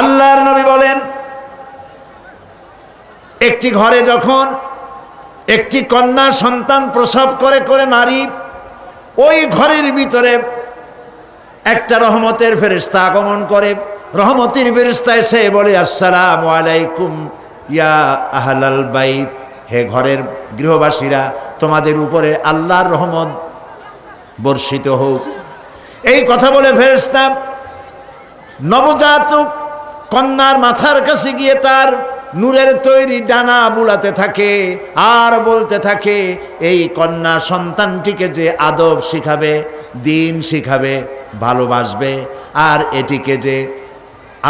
আল্লাহর নবী বলেন, একটি ঘরে যখন একটি কন্যা সন্তান প্রসব করে করে নারী, ওই ঘরের ভিতরে একটা রহমতের ফেরিস্তা আগমন করে। রহমতের ফেরিস্তা এসে বলে, আসসালাম আলাইকুম, ইয়া আহলাল বাইত। হে ঘরের গৃহবাসীরা, তোমাদের উপরে আল্লাহর রহমত বর্ষিত হোক। এই কথা বলে ফেরিস্তা নবজাতক কন্যার মাথার কাছে গিয়ে তার নূরের তৈরি ডানা বুলাতে থাকে আর বলতে থাকে, এই কন্যা সন্তানটিকে যে আদব শিখাবে, দিন শিখাবে, ভালোবাসবে, আর এটিকে যে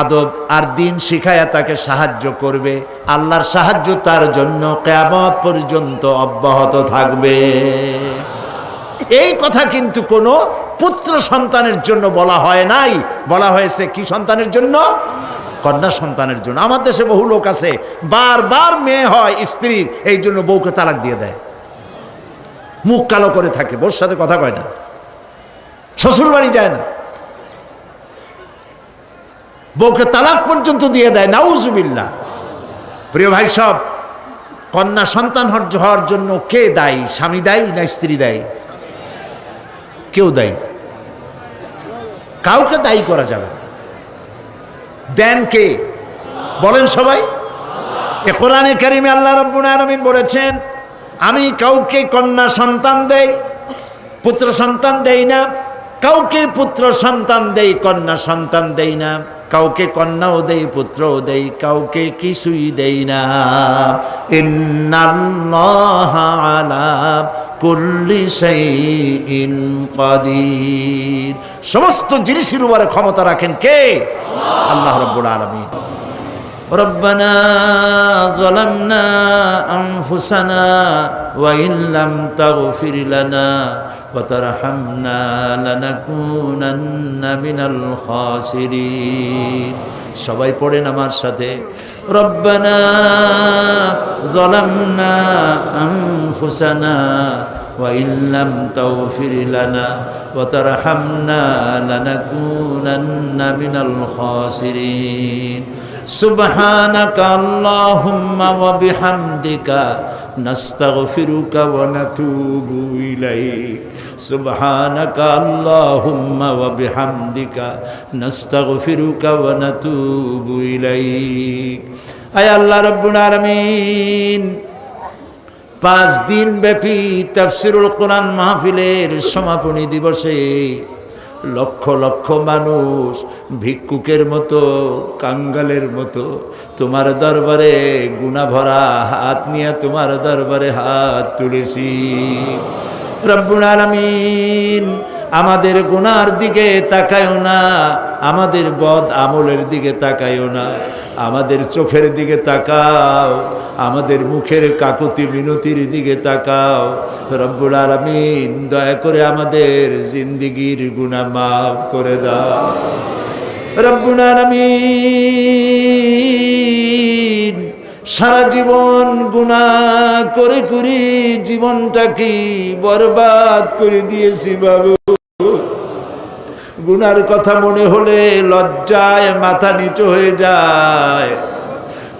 আদব আর দিন শিখায়া তাকে সাহায্য করবে, আল্লাহর সাহায্য তার জন্য কেয়ামত পর্যন্ত অব্যাহত থাকবে। এই কথা কিন্তু কোনো পুত্র সন্তানের জন্য বলা হয় নাই। বলা হয়েছে, কি সন্তানের জন্য? কন্যা সন্তানের জন্য। আমার দেশে বহু লোক আছে, বারবার মেয়ে হয় স্ত্রীর এই জন্য বউকে তালাক দিয়ে দেয়। মুখ কালো করে থাকে, বউর সাথে কথা কয় না। শ্বশুর বাড়ি যায় না। বউকে তালাক পর্যন্ত দিয়ে দেয় নাউজুবিল্লা প্রিয় ভাই সব, কন্যা সন্তান হওয়ার জন্য কে দায়ী? স্বামী দায়ী না স্ত্রী দায়ী? কেউ দায়ী। কাউকে দায়ী করা যাবে না। দেন কে? বলেন সবাই। এ কোরআনে কারিমে আল্লাহ রব্বুল আলামিন বলেছেন, আমি কাউকে কন্যা সন্তান দেই, পুত্র সন্তান দেই না। কাউকে পুত্র সন্তান দেই, কন্যা সন্তান দেই না। কাউকে কন্যাও দেই, পুত্রও দেই, কাউকে কিছুই দেই না। আলা কুল্লি শাইইন কাদির সমস্ত জিনিসের উপরে ক্ষমতা রাখেন কে আল্লাহ রাব্বুল আলামিন ربنا ظلمنا أنفسنا وإن لم تغفر لنا وترحمنا لنكونن من الخاسرين সবাই পড়েন আমার সাথে রব্বানা ظلمنا أنفسنا وإن لم تغفر لنا وترحمنا لنكونن من الخاسرين سبحانك اللهم وبحمدك نستغفرك ونتوب إليك سبحانك اللهم وبحمدك نستغفرك ونتوب إليك أي الله رب العالمين পাঁচ দিন ব্যাপী তাফসিরুল কোরআন মাহফিলের সমাপনী দিবসে লক্ষ লক্ষ মানুষ ভিক্ষুকের মতো, কাঙ্গালের মতো, তোমার দরবারে গুণা ভরা হাত নিয়ে তোমার দরবারে হাত তুলেছি। রব্বুল আলামিন আমাদের গুনার দিকে তাকায়ও না, আমাদের বদ আমলের দিকে তাকায়ও না, আমাদের চোখের দিকে তাকাও, আমাদের মুখের কাকুতি মিনতির দিকে তাকাও। রব্বুল আলামিন, দয়া করে আমাদের জিন্দিগির গুনাহ মাফ করে দাও। রব্বুল আলামিন, সারা জীবন গুণা করে করে, জীবনটাকে বরবাদ করে দিয়েছি বাবু। গুনার কথা মনে হলে লজ্জায় মাথা নিচু হয়ে যায়।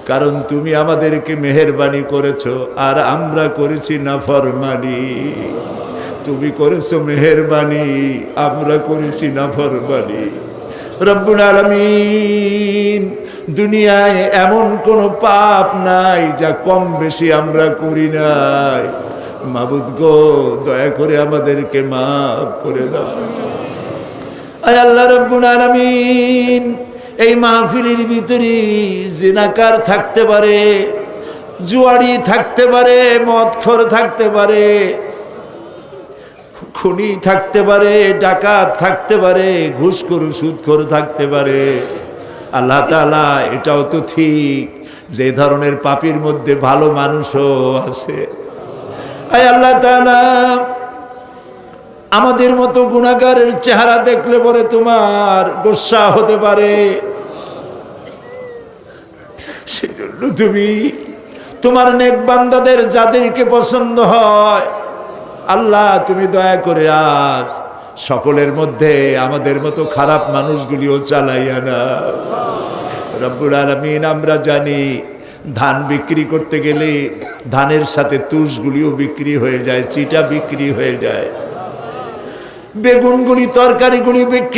কারণ তুমি আমাদেরকে মেহরবানি করেছ, আর আমরা করেছি না ফরমানি তুমি করেছ মেহরবানি, আমরা করেছি না ফরমানি রব্বুল আলমিন, দুনিয়ায় এমন কোনো পাপ নাই যা কম বেশি আমরা করি নাই। মাবুদ গো, দয়া করে আমাদেরকে মাফ করে দাও। আয় আল্লাহ রব্বুল আলামিন, এই মাহফিলের ভিতরে জিনাকার থাকতে পারে জুয়ারি থাকতে পারে, মদখর থাকতে পারে, খুনি থাকতে পারে, ডাকাত থাকতে পারে, ঘুষখোর, সুদখোর থাকতে পারে। আল্লাহ তাআলা, এটাও তো ঠিক যে ধরনের পাপির মধ্যে ভালো মানুষও আছে। আয় আল্লাহ তাআলা, আমাদের মতো গুণাগারের চেহারা দেখলে পরে তোমার গোসা হতে পারে। সেজন্য তুমি তোমার নেক বান্দাদের যাদেরকে পছন্দ হয়, আল্লাহ তুমি দয়া করে আজ সকলের মধ্যে আমাদের মতো খারাপ মানুষগুলিও চালাইয়া না রব্বুল আলমিন, আমরা জানি ধান বিক্রি করতে গেলে ধানের সাথে তুষগুলিও বিক্রি হয়ে যায়, চিটা বিক্রি হয়ে যায়। বেগুনগুলি, তরকারিগুলি বিক্রি